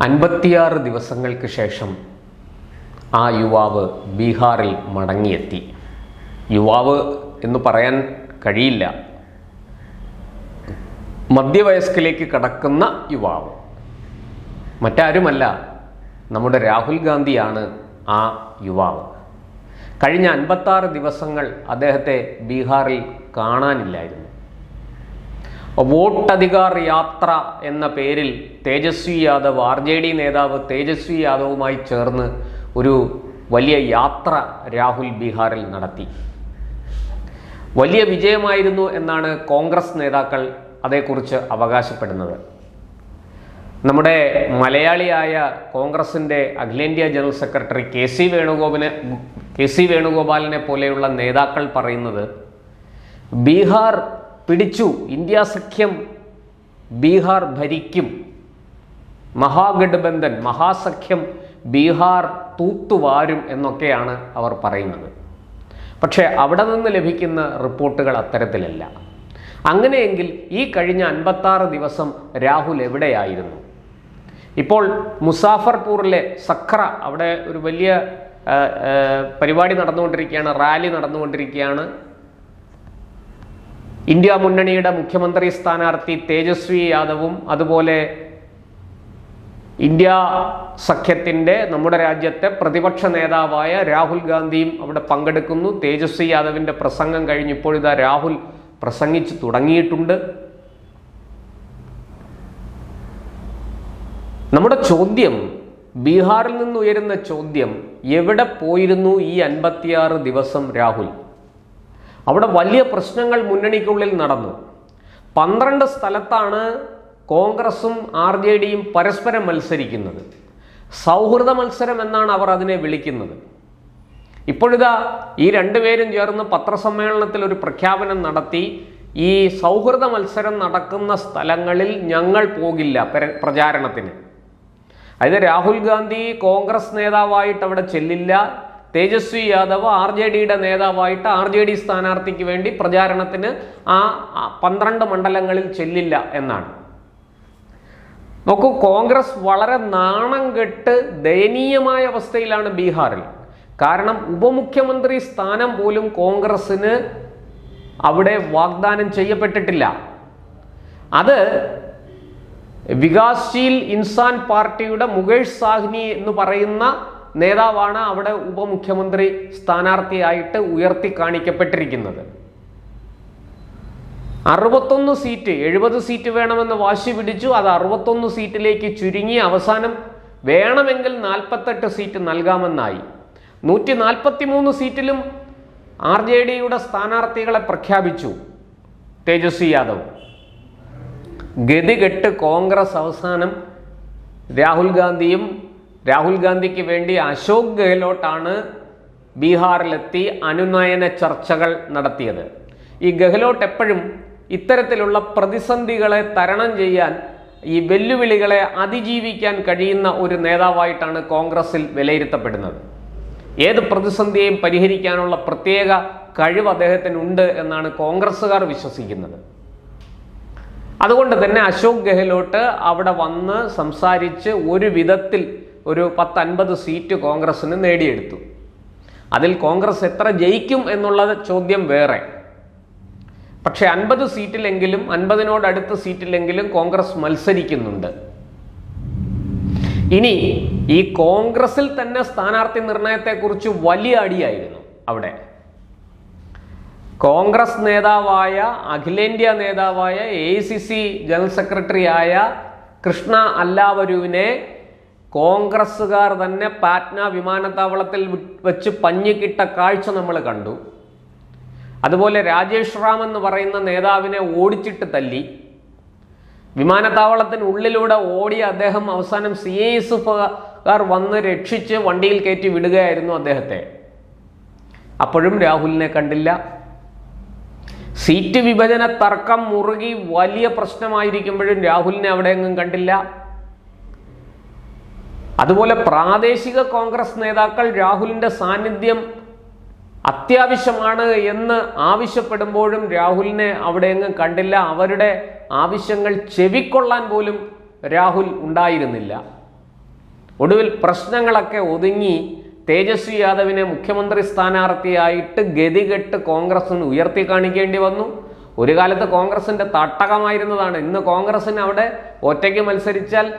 അൻപത്തിയാറ് ദിവസങ്ങൾക്ക് ശേഷം ആ യുവാവ് ബീഹാറിൽ മടങ്ങിയെത്തി. യുവാവ് എന്ന് പറയാൻ കഴിയില്ല. മധ്യവയസ്കിലേക്ക് കടക്കുന്ന യുവാവ്. മറ്റാരുമല്ല നമ്മുടെ രാഹുൽ ഗാന്ധിയാണ് ആ യുവാവ്. കഴിഞ്ഞ അൻപത്താറ് ദിവസങ്ങൾ അദ്ദേഹത്തെ ബീഹാറിൽ കാണാനില്ലായിരുന്നു. വോട്ടധികാർ യാത്ര എന്ന പേരിൽ Tejashwi Yadav R J D നേതാവ് തേജസ്വി യാദവുമായി ചേർന്ന് ഒരു വലിയ യാത്ര രാഹുൽ ബീഹാറിൽ നടത്തി. വലിയ വിജയമായിരുന്നു എന്നാണ് കോൺഗ്രസ് നേതാക്കൾ അതേക്കുറിച്ച് അവകാശപ്പെടുന്നത്. നമ്മുടെ മലയാളിയായ കോൺഗ്രസിന്റെ അഖിലേന്ത്യാ ജനറൽ സെക്രട്ടറി കെ സി വേണുഗോപിനെ കെ സി വേണുഗോപാലിനെ പോലെയുള്ള നേതാക്കൾ പറയുന്നത് ബീഹാർ പിടിച്ചു. ഇന്ത്യ സഖ്യം ബീഹാർ ഭരിക്കും. മഹാഗഠബന്ധൻ മഹാസഖ്യം ബീഹാർ തൂത്തുവാരും എന്നൊക്കെയാണ് അവർ പറയുന്നത്. പക്ഷേ അവിടെ നിന്ന് ലഭിക്കുന്ന റിപ്പോർട്ടുകൾ അത്തരത്തിലല്ല. അങ്ങനെയെങ്കിൽ ഈ കഴിഞ്ഞ അൻപത്താറ് ദിവസം രാഹുൽ എവിടെയായിരുന്നു? ഇപ്പോൾ മുസാഫർപൂറിലെ സഖ്ര അവിടെ ഒരു വലിയ പരിപാടി നടന്നുകൊണ്ടിരിക്കുകയാണ് റാലി നടന്നുകൊണ്ടിരിക്കുകയാണ്. ഇന്ത്യ മുന്നണിയുടെ മുഖ്യമന്ത്രി സ്ഥാനാർത്ഥി തേജസ്വി യാദവും അതുപോലെ ഇന്ത്യ സഖ്യത്തിന്റെ നമ്മുടെ രാജ്യത്തെ പ്രതിപക്ഷ നേതാവായ രാഹുൽ ഗാന്ധിയും അവിടെ പങ്കെടുക്കുന്നു. തേജസ്വി യാദവിന്റെ പ്രസംഗം കഴിഞ്ഞപ്പോൾ ഇതാ രാഹുൽ പ്രസംഗിച്ചു തുടങ്ങിയിട്ടുണ്ട്. നമ്മുടെ ചോദ്യം ബീഹാറിൽ നിന്ന് ഉയരുന്ന ചോദ്യം എവിടെ പോയിരുന്നു ഈ അൻപത്തിയാറ് ദിവസം രാഹുൽ? അവിടെ വലിയ പ്രശ്നങ്ങൾ മുന്നണിക്കുള്ളിൽ നടന്നു. പന്ത്രണ്ട് സ്ഥലത്താണ് കോൺഗ്രസും ആർ ജെ ഡിയും പരസ്പരം മത്സരിക്കുന്നത്. സൗഹൃദ മത്സരം എന്നാണ് അവർ അതിനെ വിളിക്കുന്നത്. ഇപ്പോഴിതാ ഈ രണ്ടുപേരും ചേർന്ന് പത്രസമ്മേളനത്തിൽ ഒരു പ്രഖ്യാപനം നടത്തി ഈ സൗഹൃദ മത്സരം നടക്കുന്ന സ്ഥലങ്ങളിൽ ഞങ്ങൾ പോകില്ല പ്രചാരണത്തിന്. അതായത് രാഹുൽ ഗാന്ധി കോൺഗ്രസ് നേതാവായിട്ട് അവിടെ ചെല്ലില്ല തേജസ്വി യാദവ് ആർ ജെ ഡിയുടെ നേതാവായിട്ട് ആർ ജെ ഡി സ്ഥാനാർത്ഥിക്ക് വേണ്ടി പ്രചാരണത്തിന് ആ പന്ത്രണ്ട് മണ്ഡലങ്ങളിൽ ചെല്ലില്ല എന്നാണ്. നോക്കൂ കോൺഗ്രസ് വളരെ നാണം കെട്ട് ദയനീയമായ അവസ്ഥയിലാണ് ബീഹാറിൽ. കാരണം ഉപമുഖ്യമന്ത്രി സ്ഥാനം പോലും കോൺഗ്രസ്സിന് അവിടെ വാഗ്ദാനം ചെയ്യപ്പെട്ടിട്ടില്ല. അത് വികാസ്ശീൽ ഇൻസാൻ പാർട്ടിയുടെ മുകേഷ് സാഹ്നി എന്ന് പറയുന്ന നേതാവാണ് അവിടെ ഉപമുഖ്യമന്ത്രി സ്ഥാനാർത്ഥിയായിട്ട് ഉയർത്തി കാണിക്കപ്പെട്ടിരിക്കുന്നത്. അറുപത്തൊന്ന് സീറ്റ് എഴുപത് സീറ്റ് വേണമെന്ന് വാശി പിടിച്ചു. അത് അറുപത്തൊന്ന് സീറ്റിലേക്ക് ചുരുങ്ങി അവസാനം വേണമെങ്കിൽ നാൽപ്പത്തെട്ട് സീറ്റ് നൽകാമെന്നായി. നൂറ്റി നാൽപ്പത്തി മൂന്ന് സീറ്റിലും ആർ ജെ ഡിയുടെ സ്ഥാനാർത്ഥികളെ പ്രഖ്യാപിച്ചു തേജസ്വി യാദവ്. ഗതികെട്ട് കോൺഗ്രസ് അവസാനം രാഹുൽ ഗാന്ധിയും രാഹുൽ ഗാന്ധിക്ക് വേണ്ടി അശോക് ഗെഹ്ലോട്ടാണ് ബീഹാറിലെത്തി അനുനയന ചർച്ചകൾ നടത്തിയത്. ഈ ഗെഹ്ലോട്ട് എപ്പോഴും ഇത്തരത്തിലുള്ള പ്രതിസന്ധികളെ തരണം ചെയ്യാൻ ഈ വെല്ലുവിളികളെ അതിജീവിക്കാൻ കഴിയുന്ന ഒരു നേതാവായിട്ടാണ് കോൺഗ്രസിൽ വിലയിരുത്തപ്പെടുന്നത്. ഏത് പ്രതിസന്ധിയെയും പരിഹരിക്കാനുള്ള പ്രത്യേക കഴിവ് അദ്ദേഹത്തിനുണ്ട് എന്നാണ് കോൺഗ്രസ്സുകാർ വിശ്വസിക്കുന്നത്. അതുകൊണ്ട് തന്നെ അശോക് ഗെഹ്ലോട്ട് അവിടെ വന്ന് സംസാരിച്ച് ഒരു വിധത്തിൽ ഒരു പത്തൻപത് സീറ്റ് കോൺഗ്രസ്സിന് നേടിയെടുത്തു. അതിൽ കോൺഗ്രസ് എത്ര ജയിക്കും എന്നുള്ള ചോദ്യം വേറെ. പക്ഷേ അൻപത് സീറ്റിലെങ്കിലും അൻപതിനോടടുത്ത് സീറ്റിലെങ്കിലും കോൺഗ്രസ് മത്സരിക്കുന്നുണ്ട്. ഇനി ഈ കോൺഗ്രസിൽ തന്നെ സ്ഥാനാർത്ഥി നിർണയത്തെക്കുറിച്ച് വലിയ അടിയായിരുന്നു അവിടെ. കോൺഗ്രസ് നേതാവായ അഖിലേന്ത്യാ നേതാവായ എ ജനറൽ സെക്രട്ടറി ആയ കൃഷ്ണ അല്ലാവരുവിനെ കോൺഗ്രസ്സുകാർ തന്നെ പാറ്റ്ന വിമാനത്താവളത്തിൽ വെച്ച് പഞ്ഞിക്കിട്ട കാഴ്ച നമ്മൾ കണ്ടു. അതുപോലെ രാജേഷ് റാം എന്ന് പറയുന്ന നേതാവിനെ ഓടിച്ചിട്ട് തല്ലി. വിമാനത്താവളത്തിനുള്ളിലൂടെ ഓടിയ അദ്ദേഹം അവസാനം സി ഐ എസ് വന്ന് രക്ഷിച്ച് വണ്ടിയിൽ കയറ്റി വിടുകയായിരുന്നു അദ്ദേഹത്തെ. അപ്പോഴും രാഹുലിനെ കണ്ടില്ല. സീറ്റ് വിഭജന തർക്കം മുറുകി വലിയ പ്രശ്നമായിരിക്കുമ്പോഴും രാഹുലിനെ അവിടെയെങ്ങും കണ്ടില്ല. അതുപോലെ പ്രാദേശിക കോൺഗ്രസ് നേതാക്കൾ രാഹുലിന്റെ സാന്നിധ്യം അത്യാവശ്യമാണ് എന്ന് ആവശ്യപ്പെടുമ്പോഴും രാഹുലിനെ അവിടെയെങ്ങും കണ്ടില്ല. അവരുടെ ആവശ്യങ്ങൾ ചെവിക്കൊള്ളാൻ പോലും രാഹുൽ ഉണ്ടായിരുന്നില്ല. ഒടുവിൽ പ്രശ്നങ്ങളൊക്കെ ഒതുങ്ങി തേജസ്വി യാദവിനെ മുഖ്യമന്ത്രി സ്ഥാനാർത്ഥിയായിട്ട് ഗതികെട്ട് കോൺഗ്രസിന് ഉയർത്തി കാണിക്കേണ്ടി വന്നു. ഒരു കാലത്ത് കോൺഗ്രസിന്റെ തട്ടകമായിരുന്നതാണ്. ഇന്ന് കോൺഗ്രസിന് അവിടെ ഒറ്റയ്ക്ക് മത്സരിച്ചാൽ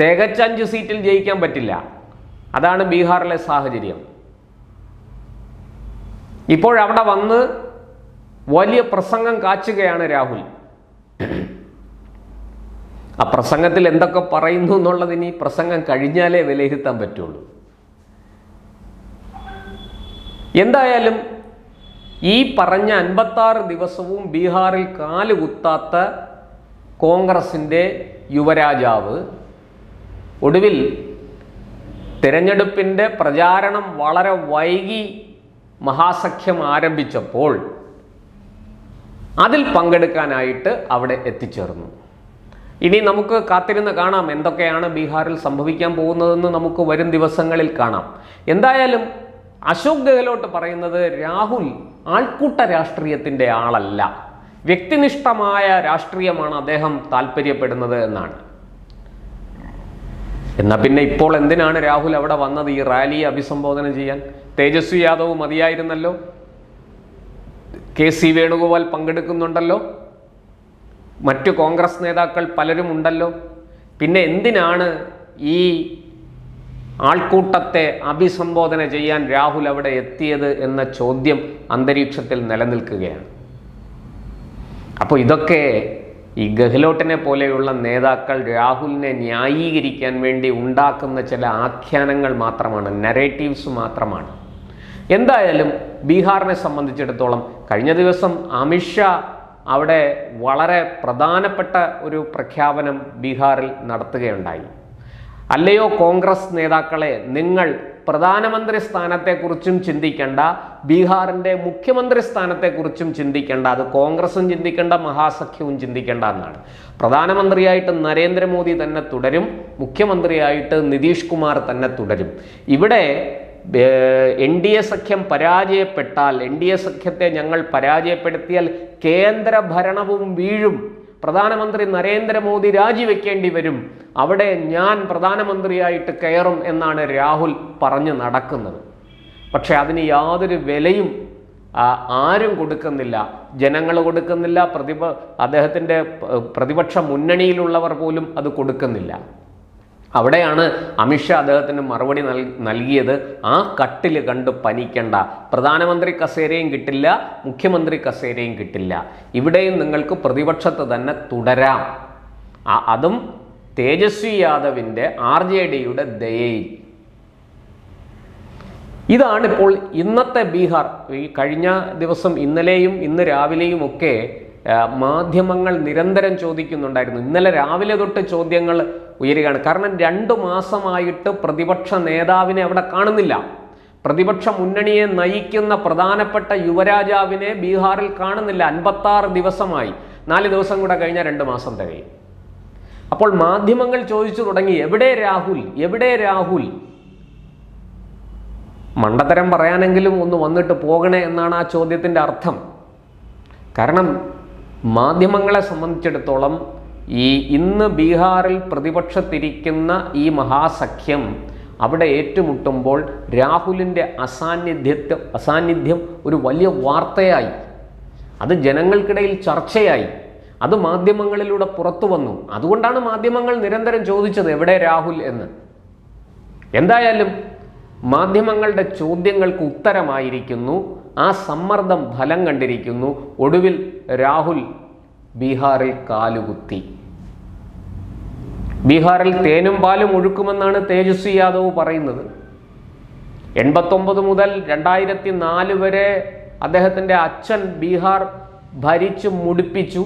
തികച്ചഞ്ച് സീറ്റിൽ ജയിക്കാൻ പറ്റില്ല. അതാണ് ബീഹാറിലെ സാഹചര്യം. ഇപ്പോഴവിടെ വന്ന് വലിയ പ്രസംഗം കാച്ചുകയാണ് രാഹുൽ. ആ പ്രസംഗത്തിൽ എന്തൊക്കെ പറയുന്നു എന്നുള്ളത് ഇനി പ്രസംഗം കഴിഞ്ഞാലേ വിലയിരുത്താൻ പറ്റുള്ളൂ. എന്തായാലും ഈ പറഞ്ഞ അൻപത്താറ് ദിവസവും ബീഹാറിൽ കാലുകുത്താത്ത കോൺഗ്രസിന്റെ യുവരാജാവ് ഒടുവിൽ തിരഞ്ഞെടുപ്പിന്റെ പ്രചാരണം വളരെ വൈകി മഹാസഖ്യം ആരംഭിച്ചപ്പോൾ അതിൽ പങ്കെടുക്കാനായിട്ട് അവിടെ എത്തിച്ചേർന്നു. ഇനി നമുക്ക് കാത്തിരുന്ന് കാണാം എന്തൊക്കെയാണ് ബീഹാറിൽ സംഭവിക്കാൻ പോകുന്നതെന്ന് നമുക്ക് വരും ദിവസങ്ങളിൽ കാണാം. എന്തായാലും അശോക് ഗെഹ്ലോട്ട് പറയുന്നത് രാഹുൽ ആൾക്കൂട്ട രാഷ്ട്രീയത്തിന്റെ ആളല്ല. വ്യക്തിനിഷ്ഠമായ രാഷ്ട്രീയമാണ് അദ്ദേഹം താല്പര്യപ്പെടുന്നത് എന്നാണ്. എന്നാ പിന്നെ ഇപ്പോൾ എന്തിനാണ് രാഹുൽ അവിടെ വന്നത് ഈ റാലിയെ അഭിസംബോധന ചെയ്യാൻ? തേജസ്വി യാദവ് മതിയായിരുന്നല്ലോ? കെ സി വേണുഗോപാൽ പങ്കെടുക്കുന്നുണ്ടല്ലോ? മറ്റു കോൺഗ്രസ് നേതാക്കൾ പലരും ഉണ്ടല്ലോ പിന്നെ എന്തിനാണ് ഈ ആൾക്കൂട്ടത്തെ അഭിസംബോധന ചെയ്യാൻ രാഹുൽ അവിടെ എത്തിയത് എന്ന ചോദ്യം അന്തരീക്ഷത്തിൽ നിലനിൽക്കുകയാണ്. അപ്പോൾ ഇതൊക്കെ ഈ ഗെഹ്ലോട്ടിനെ പോലെയുള്ള നേതാക്കൾ രാഹുലിനെ ന്യായീകരിക്കാൻ വേണ്ടി ഉണ്ടാക്കുന്ന ചില ആഖ്യാനങ്ങൾ മാത്രമാണ് നരേറ്റീവ്സ് മാത്രമാണ്. എന്തായാലും ബീഹാറിനെ സംബന്ധിച്ചിടത്തോളം കഴിഞ്ഞ ദിവസം അമിത്ഷാ അവിടെ വളരെ പ്രധാനപ്പെട്ട ഒരു പ്രഖ്യാപനം ബീഹാറിൽ നടത്തുകയുണ്ടായി. അല്ലയോ കോൺഗ്രസ് നേതാക്കളെ നിങ്ങൾ പ്രധാനമന്ത്രി സ്ഥാനത്തെക്കുറിച്ചും ചിന്തിക്കേണ്ട ബീഹാറിന്റെ മുഖ്യമന്ത്രി സ്ഥാനത്തെക്കുറിച്ചും ചിന്തിക്കേണ്ട അത് കോൺഗ്രസും ചിന്തിക്കേണ്ട മഹാസഖ്യവും ചിന്തിക്കേണ്ട എന്നാണ്. പ്രധാനമന്ത്രിയായിട്ട് നരേന്ദ്രമോദി തന്നെ തുടരും മുഖ്യമന്ത്രിയായിട്ട് നിതീഷ് കുമാർ തന്നെ തുടരും. ഇവിടെ എൻ ഡി എ സഖ്യം പരാജയപ്പെട്ടാൽ എൻ ഡി എ സഖ്യത്തെ ഞങ്ങൾ പരാജയപ്പെടുത്തിയാൽ കേന്ദ്ര ഭരണവും വീഴും. പ്രധാനമന്ത്രി നരേന്ദ്രമോദി രാജിവെക്കേണ്ടി വരും. അവിടെ ഞാൻ പ്രധാനമന്ത്രിയായിട്ട് കയറും എന്നാണ് രാഹുൽ പറഞ്ഞു നടക്കുന്നത്. പക്ഷെ അതിന് യാതൊരു വിലയും ആരും കൊടുക്കുന്നില്ല. ജനങ്ങൾ കൊടുക്കുന്നില്ല. പ്രതിപ അദ്ദേഹത്തിന്റെ പ്രതിപക്ഷ മുന്നണിയിലുള്ളവർ പോലും അത് കൊടുക്കുന്നില്ല. അവിടെയാണ് അമിത്ഷാ അദ്ദേഹത്തിന് മറുപടി നൽ നൽകിയത്. ആ കട്ടിൽ കണ്ട് പനിക്കണ്ട. പ്രധാനമന്ത്രി കസേരയും കിട്ടില്ല മുഖ്യമന്ത്രി കസേരയും കിട്ടില്ല. ഇവിടെയും നിങ്ങൾക്ക് പ്രതിപക്ഷത്ത് തന്നെ തുടരാം. അതും തേജസ്വി യാദവിന്റെ ആർ ജെ ഡിയുടെ ദയയിൽ. ഇതാണിപ്പോൾ ഇന്നത്തെ ബീഹാർ. ഈ കഴിഞ്ഞ ദിവസം ഇന്നലെയും ഇന്ന് രാവിലെയും ഒക്കെ മാധ്യമങ്ങൾ നിരന്തരം ചോദിക്കുന്നുണ്ടായിരുന്നു. ഇന്നലെ രാവിലെ തൊട്ട് ചോദ്യങ്ങൾ ഉയരുകയാണ്. കാരണം രണ്ടു മാസമായിട്ട് പ്രതിപക്ഷ നേതാവിനെ അവിടെ കാണുന്നില്ല. പ്രതിപക്ഷ മുന്നണിയെ നയിക്കുന്ന പ്രധാനപ്പെട്ട യുവരാജാവിനെ ബീഹാറിൽ കാണുന്നില്ല. അൻപത്താറ് ദിവസമായി. നാല് ദിവസം കൂടെ കഴിഞ്ഞാൽ രണ്ട് മാസം തികയും. അപ്പോൾ മാധ്യമങ്ങൾ ചോദിച്ചു തുടങ്ങി എവിടെ രാഹുൽ? എവിടെ രാഹുൽ? മണ്ടത്തരം പറയാനെങ്കിലും ഒന്ന് വന്നിട്ട് പോകണേ എന്നാണ് ആ ചോദ്യത്തിന്റെ അർത്ഥം. കാരണം മാധ്യമങ്ങളെ സംബന്ധിച്ചിടത്തോളം ഈ ഇന്ന് ബീഹാറിൽ പ്രതിപക്ഷത്തിരിക്കുന്ന ഈ മഹാസഖ്യം അവിടെ ഏറ്റുമുട്ടുമ്പോൾ രാഹുലിന്റെ അസാന്നിധ്യത്തെ അസാന്നിധ്യം ഒരു വലിയ വാർത്തയായി. അത് ജനങ്ങൾക്കിടയിൽ ചർച്ചയായി. അത് മാധ്യമങ്ങളിലൂടെ പുറത്തു വന്നു. അതുകൊണ്ടാണ് മാധ്യമങ്ങൾ നിരന്തരം ചോദിച്ചത് എവിടെ രാഹുൽ എന്ന്. എന്തായാലും മാധ്യമങ്ങളുടെ ചോദ്യങ്ങൾക്ക് ഉത്തരമായിരിക്കുന്നു. ആ സമ്മർദ്ദം ഫലം കണ്ടിരിക്കുന്നു. ഒടുവിൽ രാഹുൽ ബീഹാറിൽ കാലുകുത്തി. ബീഹാറിൽ തേനും പാലും ഒഴുക്കുമെന്നാണ് തേജസ്വി യാദവ് പറയുന്നത്. എൺപത്തൊമ്പത് മുതൽ രണ്ടായിരത്തി നാല് വരെ അദ്ദേഹത്തിന്റെ അച്ഛൻ ബീഹാർ ഭരിച്ചു മുടിപ്പിച്ചു.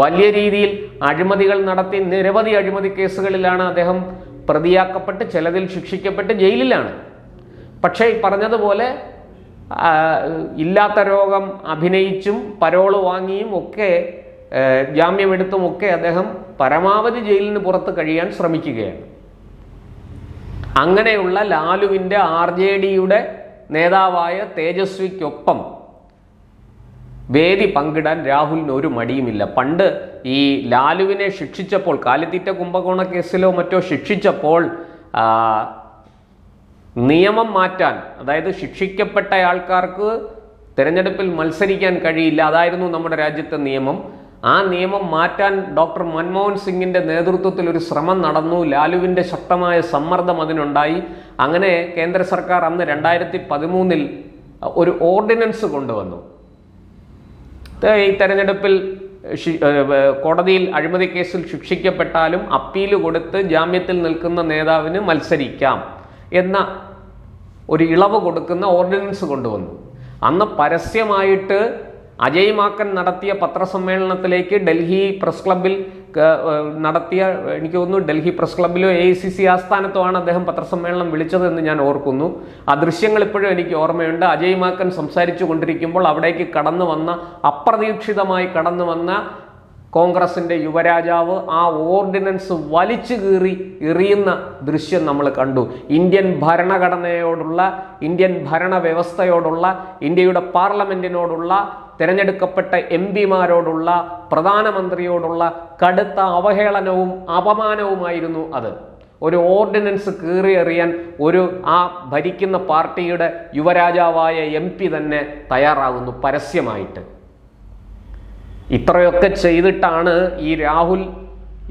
വലിയ രീതിയിൽ അഴിമതികൾ നടത്തി നിരവധി അഴിമതി കേസുകളിലാണ് അദ്ദേഹം പ്രതിയാക്കപ്പെട്ട് ചിലതിൽ ശിക്ഷിക്കപ്പെട്ട് ജയിലിലാണ്. പക്ഷേ പറഞ്ഞതുപോലെ ഇല്ലാത്ത രോഗം അഭിനയിച്ചും പരോൾ വാങ്ങിയും ഒക്കെ ഏ, ജാമ്യമെടുത്തും ഒക്കെ അദ്ദേഹം പരമാവധി ജയിലിന് പുറത്ത് കഴിയാൻ ശ്രമിക്കുകയാണ്. അങ്ങനെയുള്ള ലാലുവിന്റെ ആർ ജെ ഡിയുടെ നേതാവായ തേജസ്വിക്കൊപ്പം വേദി പങ്കിടാൻ രാഹുലിന് ഒരു മടിയുമില്ല. പണ്ട് ഈ ലാലുവിനെ ശിക്ഷിച്ചപ്പോൾ കാലിത്തീറ്റ കുംഭകോണ കേസിലോ മറ്റോ ശിക്ഷിച്ചപ്പോൾ നിയമം മാറ്റാൻ അതായത് ശിക്ഷിക്കപ്പെട്ട ആൾക്കാർക്ക് തിരഞ്ഞെടുപ്പിൽ മത്സരിക്കാൻ കഴിയില്ല. അതായിരുന്നു നമ്മുടെ രാജ്യത്തെ നിയമം. ആ നിയമം മാറ്റാൻ ഡോക്ടർ മൻമോഹൻ സിംഗിന്റെ നേതൃത്വത്തിൽ ഒരു ശ്രമം നടന്നു. ലാലുവിന്റെ ശക്തമായ സമ്മർദ്ദം അതിനുണ്ടായി. അങ്ങനെ കേന്ദ്ര സർക്കാർ അന്ന് രണ്ടായിരത്തി പതിമൂന്നിൽ ഒരു ഓർഡിനൻസ് കൊണ്ടുവന്നു. ഈ തെരഞ്ഞെടുപ്പിൽ കോടതിയിൽ അഴിമതി കേസിൽ ശിക്ഷിക്കപ്പെട്ടാലും അപ്പീൽ കൊടുത്ത് ജാമ്യത്തിൽ നിൽക്കുന്ന നേതാവിന് മത്സരിക്കാം എന്ന ഒരു ഇളവ് കൊടുക്കുന്ന ഓർഡിനൻസ് കൊണ്ടുവന്നു. അന്ന് പരസ്യമായിട്ട് അജയ് മാക്കൻ നടത്തിയ പത്രസമ്മേളനത്തിലേക്ക് ഡൽഹി പ്രസ് ക്ലബിൽ നടത്തിയ എനിക്ക് തോന്നുന്നു ഡൽഹി പ്രസ് ക്ലബിലോ എ ഐ സി അദ്ദേഹം പത്രസമ്മേളനം വിളിച്ചതെന്ന് ഞാൻ ഓർക്കുന്നു. ആ ദൃശ്യങ്ങൾ ഇപ്പോഴും എനിക്ക് ഓർമ്മയുണ്ട്. അജയ് മാക്കൻ സംസാരിച്ചു കൊണ്ടിരിക്കുമ്പോൾ അവിടേക്ക് കടന്നു വന്ന അപ്രതീക്ഷിതമായി കടന്നു വന്ന കോൺഗ്രസിന്റെ യുവരാജാവ് ആ ഓർഡിനൻസ് വലിച്ചു കീറി എറിയുന്ന ദൃശ്യം നമ്മൾ കണ്ടു. ഇന്ത്യൻ ഭരണഘടനയോടുള്ള ഇന്ത്യൻ ഭരണ വ്യവസ്ഥയോടുള്ള ഇന്ത്യയുടെ പാർലമെന്റിനോടുള്ള തിരഞ്ഞെടുക്കപ്പെട്ട എം പിമാരോടുള്ള പ്രധാനമന്ത്രിയോടുള്ള കടുത്ത അവഹേളനവും അപമാനവുമായിരുന്നു അത്. ഒരു ഓർഡിനൻസ് കീറി എറിയാൻ ഒരു ആ ഭരിക്കുന്ന പാർട്ടിയുടെ യുവരാജാവായ എം തന്നെ തയ്യാറാകുന്നു പരസ്യമായിട്ട്. ഇത്രയൊക്കെ ചെയ്തിട്ടാണ് ഈ രാഹുൽ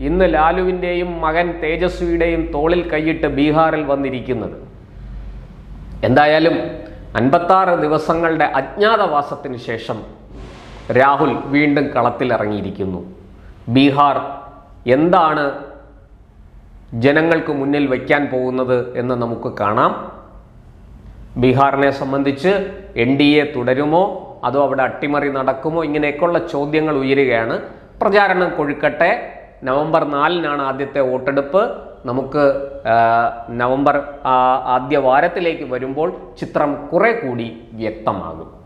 ഇന്ന് ലാലുവിന്റെയും മകൻ തേജസ്വിയുടെയും തോളിൽ കൈയിട്ട് ബീഹാറിൽ വന്നിരിക്കുന്നത്. എന്തായാലും അൻപത്താറ് ദിവസങ്ങളുടെ അജ്ഞാതവാസത്തിന് ശേഷം രാഹുൽ വീണ്ടും കളത്തിലിറങ്ങിയിരിക്കുന്നു. ബീഹാർ എന്താണ് ജനങ്ങൾക്ക് മുന്നിൽ വയ്ക്കാൻ പോകുന്നത് എന്ന് നമുക്ക് കാണാം. ബീഹാറിനെ സംബന്ധിച്ച് എൻ ഡി എ തുടരുമോ? അതോ അവിടെ അട്ടിമറി നടക്കുമോ? ഇങ്ങനെയൊക്കെയുള്ള ചോദ്യങ്ങൾ ഉയരുകയാണ്. പ്രചാരണം കൊഴുക്കട്ടെ. നവംബർ നാലിനാണ് ആദ്യത്തെ വോട്ടെടുപ്പ്. നമുക്ക് നവംബർ ആദ്യ വാരത്തിലേക്ക് വരുമ്പോൾ ചിത്രം കുറെ കൂടി വ്യക്തമാകും.